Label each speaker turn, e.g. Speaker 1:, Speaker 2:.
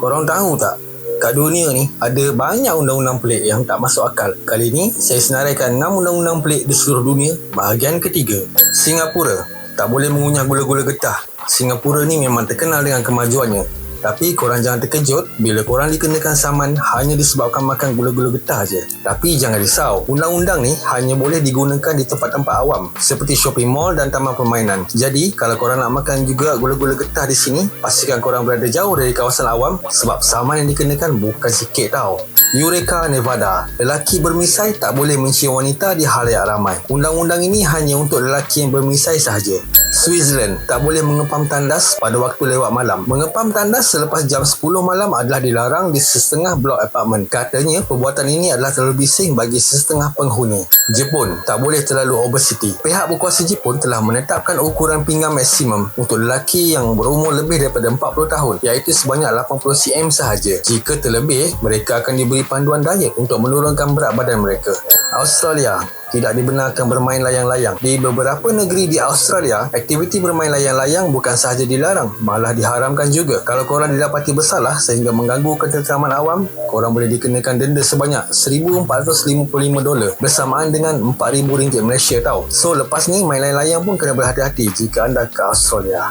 Speaker 1: Korang tahu tak? Kat dunia ni ada banyak undang-undang pelik yang tak masuk akal. Kali ni saya senaraikan 6 undang-undang pelik di seluruh dunia bahagian ketiga. Singapura tak boleh mengunyah gula-gula getah. Singapura ni memang terkenal dengan kemajuannya. Tapi korang jangan terkejut bila korang dikenakan saman hanya disebabkan makan gula-gula getah je. Tapi jangan risau, undang-undang ni hanya boleh digunakan di tempat-tempat awam seperti shopping mall dan taman permainan. Jadi, kalau korang nak makan juga gula-gula getah di sini, pastikan korang berada jauh dari kawasan awam sebab saman yang dikenakan bukan sikit tau. Eureka, Nevada. Lelaki bermisai tak boleh mencium wanita di halayak ramai. Undang-undang ini hanya untuk lelaki yang bermisai sahaja. Switzerland tak boleh mengepam tandas pada waktu lewat malam. Mengepam tandas selepas jam 10 malam adalah dilarang di setengah blok apartmen. Katanya perbuatan ini adalah terlalu bising bagi setengah penghuni. Jepun tak boleh terlalu obesity. Pihak berkuasa Jepun telah menetapkan ukuran pinggang maksimum untuk lelaki yang berumur lebih daripada 40 tahun iaitu sebanyak 80 cm sahaja. Jika terlebih, mereka akan diberi panduan diet untuk menurunkan berat badan mereka. Australia tidak dibenarkan bermain layang-layang. Di beberapa negeri di Australia, aktiviti bermain layang-layang bukan sahaja dilarang, malah diharamkan juga. Kalau korang didapati bersalah sehingga mengganggu ketenteraman awam, korang boleh dikenakan denda sebanyak 1455 dolar bersamaan dengan 4000 ringgit Malaysia tau. So lepas ni main layang-layang pun kena berhati-hati jika anda ke Australia.